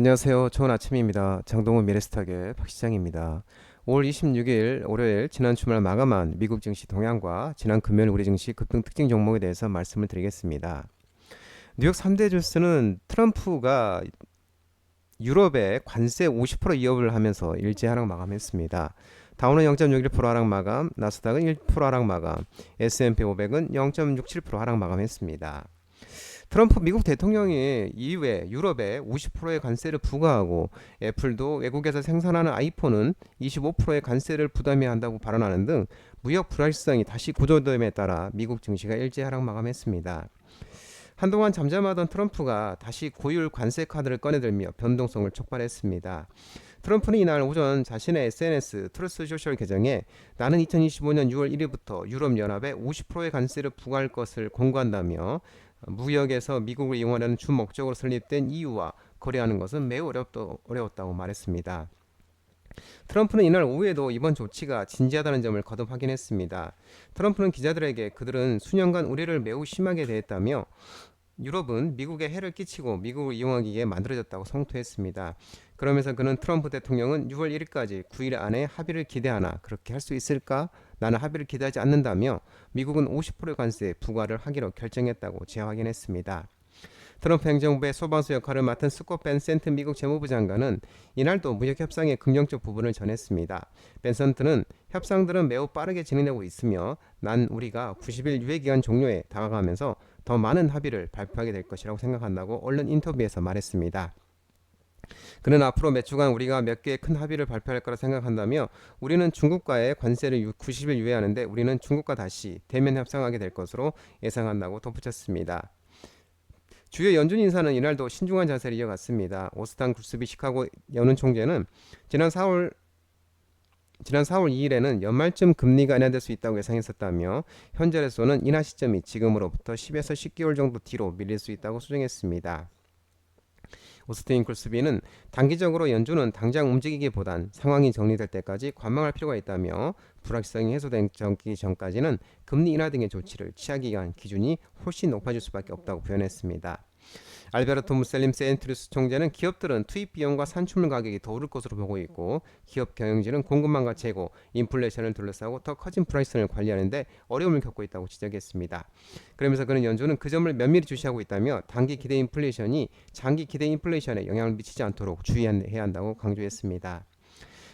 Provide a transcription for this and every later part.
안녕하세요. 좋은 아침입니다. 장동훈 미래스탁의 박 시장입니다. 5월 26일 월요일 지난 주말 마감한 미국 증시 동향과 지난 금요일 우리 증시 급등 특징 종목에 대해서 말씀을 드리겠습니다. 뉴욕 3대 주스는 트럼프가 유럽에 관세 50% 이업을 하면서 일제 하락 마감했습니다. 다우는 0.61% 하락 마감, 나스닥은 1% 하락 마감, S&P 500은 0.67% 하락 마감했습니다. 트럼프 미국 대통령이 이후에 유럽에 50%의 관세를 부과하고 애플도 외국에서 생산하는 아이폰은 25%의 관세를 부담해야 한다고 발언하는 등 무역 불확실성이 다시 고조됨에 따라 미국 증시가 일제 하락 마감했습니다. 한동안 잠잠하던 트럼프가 다시 고율 관세 카드를 꺼내들며 변동성을 촉발했습니다. 트럼프는 이날 오전 자신의 SNS 트루스 소셜 계정에 나는 2025년 6월 1일부터 유럽연합에 50%의 관세를 부과할 것을 공고한다며 무역에서 미국을 이용하려는 주 목적으로 설립된 이유와 거래하는 것은 매우 어렵다, 어려웠다고 말했습니다. 트럼프는 이날 오후에도 이번 조치가 진지하다는 점을 거듭 확인했습니다. 트럼프는 기자들에게 그들은 수년간 우리를 매우 심하게 대했다며 유럽은 미국에 해를 끼치고 미국을 이용하기 위해 만들어졌다고 성토했습니다. 그러면서 그는 트럼프 대통령은 6월 1일까지 9일 안에 합의를 기대하나 그렇게 할 수 있을까? 나는 합의를 기대하지 않는다며 미국은 50%의 관세 부과를 하기로 결정했다고 재확인했습니다. 트럼프 행정부의 소방수 역할을 맡은 스콧 벤센트 미국 재무부 장관은 이날도 무역 협상의 긍정적 부분을 전했습니다. 벤센트는 협상들은 매우 빠르게 진행되고 있으며 난 우리가 90일 유예 기간 종료에 다가가면서 더 많은 합의를 발표하게 될 것이라고 생각한다고 언론 인터뷰에서 말했습니다. 그는 앞으로 몇 주간 우리가 몇 개의 큰 합의를 발표할 거라 생각한다며 우리는 중국과의 관세를 90일 유예하는데 우리는 중국과 다시 대면 협상하게 될 것으로 예상한다고 덧붙였습니다. 주요 연준 인사는 이날도 신중한 자세를 이어갔습니다. 오스탄 굴스비 시카고 연은 총재는 지난 4월 지난 4월 2일에는 연말쯤 금리가 인하될 수 있다고 예상했었다며 현재로서는 인하 시점이 지금으로부터 10에서 10개월 정도 뒤로 밀릴 수 있다고 수정했습니다. 오스틴 굴스비는 단기적으로 연준은 당장 움직이기보단 상황이 정리될 때까지 관망할 필요가 있다며 불확실성이 해소된 전까지는 금리 인하 등의 조치를 취하기 위한 기준이 훨씬 높아질 수밖에 없다고 표현했습니다. 알베르토 무셀림 세엔트리스 총재는 기업들은 투입 비용과 산출물 가격이 더 오를 것으로 보고 있고 기업 경영진은 공급망과 재고, 인플레이션을 둘러싸고 더 커진 프라이스를 관리하는데 어려움을 겪고 있다고 지적했습니다. 그러면서 그는 연준은 그 점을 면밀히 주시하고 있다며 단기 기대 인플레이션이 장기 기대 인플레이션에 영향을 미치지 않도록 주의해야 한다고 강조했습니다.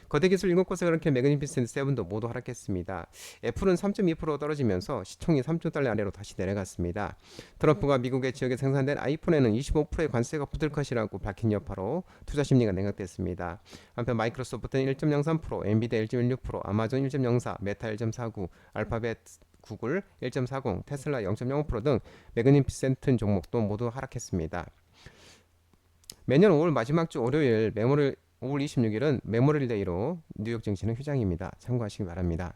거대 기술 7곳에 그렇게 매그니피센트 세븐도 모두 하락했습니다. 애플은 3.2% 떨어지면서 시총이 3조 달러 아래로 다시 내려갔습니다. 트럼프가 미국의 지역에 생산된 아이폰에는 25%의 관세가 붙을 것이라고 밝힌 여파로 투자 심리가 냉각됐습니다. 한편 마이크로소프트는 1.03%, 엔비디아 1.16%, 아마존 1.04, 메타 1.49, 알파벳 구글 1.40, 테슬라 0.05%등 매그니피센트 종목도 모두 하락했습니다. 매년 5월 마지막 주 월요일 메모를 5월 26일은 메모리얼 데이로 뉴욕 증시는 휴장입니다. 참고하시기 바랍니다.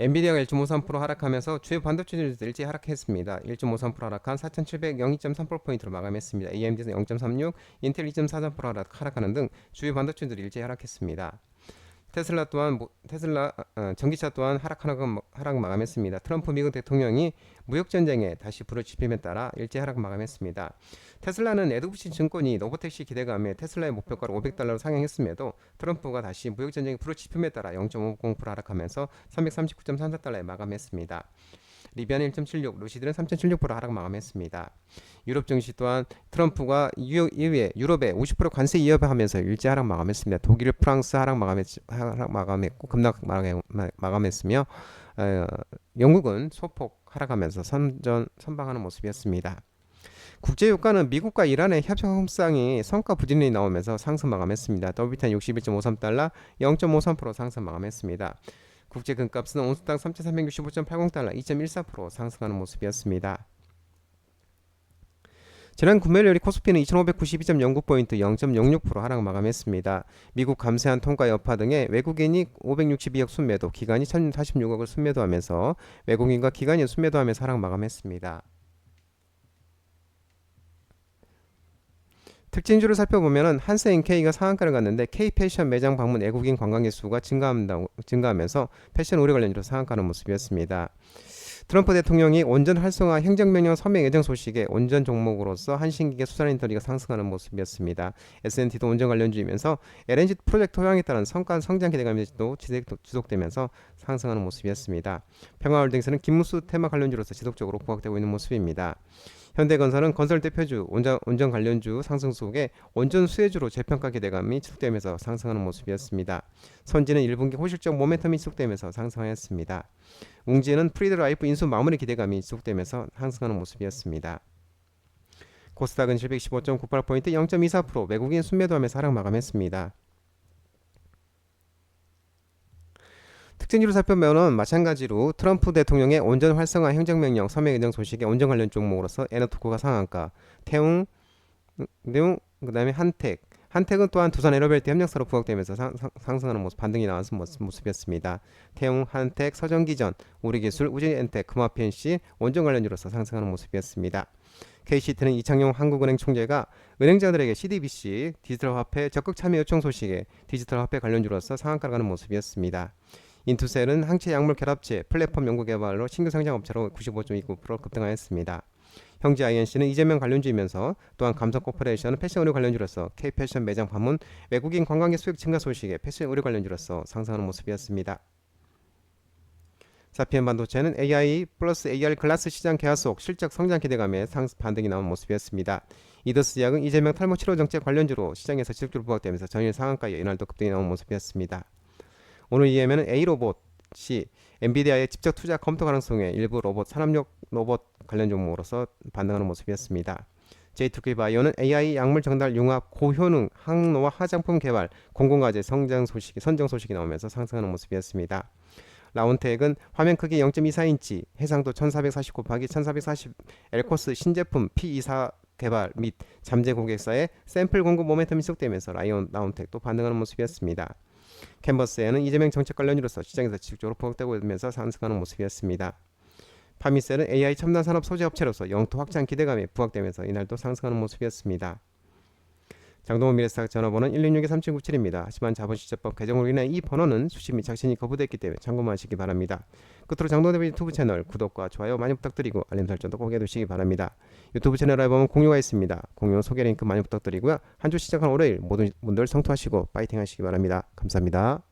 엔비디아가 1.53% 하락하면서 주요 반도체들도 일제 하락했습니다. 1.53% 하락한 4,702.38포인트로 마감했습니다. AMD는 0.36, 인텔 2.43% 하락하는 등 주요 반도체들이 일제 하락했습니다. 테슬라 또한 테슬라 어, 전기차 또한 하락 하락, 하락 마감했습니다. 트럼프 미국 대통령이 무역 전쟁에 다시 불을 지핌에 따라 일제 하락 마감했습니다. 테슬라는 에드부시 증권이 노보택시 기대감에 테슬라의 목표가를 500달러로 상향했음에도 트럼프가 다시 무역 전쟁에 불을 지핌에 따라 0.50% 하락하면서 339.34달러에 마감했습니다. 리비아는 1.76, 루시드는 3.76% 하락 마감했습니다. 유럽 증시 또한 트럼프가 이후에 유럽에 50% 관세 이협하면서 일제 하락 마감했습니다. 독일, 프랑스 하락 마감했 하락 마감했고 급락 마감했으며 어, 영국은 소폭 하락하면서 선전 선방하는 모습이었습니다. 국제 유가는 미국과 이란의 협상 협상이 성과 부진이 나오면서 상승 마감했습니다. WTI 61.53달러 0.53% 상승 마감했습니다. 국제 금값은 온수당 3,365.80달러 2.14% 상승하는 모습이었습니다. 지난 금요일 코스피는 2,592.09포인트 0.06% 하락 마감했습니다. 미국 감세한 통과 여파 등의 외국인이 562억 순매도, 기관이 1,046억을 순매도하면서 외국인과 기관이 순매도하면서 하락 마감했습니다. 특징주를 살펴보면 한세인 K가 상한가를 갔는데 K 패션 매장 방문 외국인 관광객 수가 증가하면서 패션 의뢰 관련주로 상한가는 모습이었습니다. 트럼프 대통령이 원전 활성화 행정명령 서명 예정 소식에 원전 종목으로서 한신기계 수산 인터리가 상승하는 모습이었습니다. S&T도 원전 관련주이면서 LNG 프로젝트 호황에 따른 성과 성장 기대감도 지속- 지속되면서 상승하는 모습이었습니다. 평화홀딩스는 김무수 테마 관련주로서 지속적으로 부각되고 있는 모습입니다. 현대건설은 건설 대표주 원전, 원전 관련주 상승 속에 원전 수혜주로 재평가 기대감이 지속되면서 상승하는 모습이었습니다. 선지는 1분기 호실적 모멘텀이 지속되면서 상승하였습니다. 웅지는 프리드라이프 인수 마무리 기대감이 지속되면서 상승하는 모습이었습니다. 코스닥은 715.98포인트 0.24% 외국인 순매도하면서 하락 마감했습니다. 특징주를 살펴보면 마찬가지로 트럼프 대통령의 원전 활성화 행정명령 서명 예정 소식에 원전 관련 종목으로서 에너토코가 상한가, 태웅, 등 그다음에 한택, 한택은 또한 두산 에너벨트 협력사로 부각되면서 상, 상, 승하는 모습 반등이 나와서 모습, 모습이었습니다. 태웅, 한택, 서정기전, 우리기술, 우진엔텍, 금화PNC 원전 관련주로서 상승하는 모습이었습니다. KCT는 이창용 한국은행 총재가 은행자들에게 CDBC 디지털 화폐 적극 참여 요청 소식에 디지털 화폐 관련주로서 상한가를 가는 모습이었습니다. 인투셀은 항체 약물 결합체 플랫폼 연구 개발로 신규 상장 업체로 95.29% 급등하였습니다. 형제 INC는 이재명 관련주이면서 또한 감성 코퍼레이션은 패션 의류 관련주로서 K 패션 매장 방문 외국인 관광객 수익 증가 소식에 패션 의류 관련주로서 상승하는 모습이었습니다. 사피엔 반도체는 AI 플러스 AR 글라스 시장 개화 속 실적 성장 기대감에 상 반등이 나온 모습이었습니다. 이더스 약은 이재명 탈모 치료 정책 관련주로 시장에서 지속적으로 부각되면서 전일 상한가에 이날도 급등이 나온 모습이었습니다. 오늘 이에면은 A 로봇이 엔비디아의 직접 투자 검토 가능성에 일부 로봇 산업용 로봇 관련 종목으로서 반등하는 모습이었습니다. J2K 바이오는 AI 약물 정달 융합 고효능 항노화 화장품 개발 공공과제 성장 소식이 선정 소식이 나오면서 상승하는 모습이었습니다. 라운텍은 화면 크기 0.24인치, 해상도 1440 곱하기 1440 엘코스 신제품 P24 개발 및 잠재 고객사의 샘플 공급 모멘텀이 지속되면서 라이온 라운텍도 반등하는 모습이었습니다. 캔버스에는 이재명 정책 관련주로서 시장에서 지속적으로 부각되고 있면서 상승하는 모습이었습니다. 파미셀은 AI 첨단 산업 소재 업체로서 영토 확장 기대감에 부각되면서 이날도 상승하는 모습이었습니다. 장동원 미래스탁 전화번호는 166-3797입니다. 하지만 자본시장법 개정으로 인해 이 번호는 수신 및 작신이 거부됐기 때문에 참고만 하시기 바랍니다. 끝으로 장동원 유튜브 채널 구독과 좋아요 많이 부탁드리고 알림 설정도 꼭 해두시기 바랍니다. 유튜브 채널에 보면 공유가 있습니다. 공유 소개 링크 많이 부탁드리고요. 한 주 시작한 월요일 모든 분들 성투하시고 파이팅 하시기 바랍니다. 감사합니다.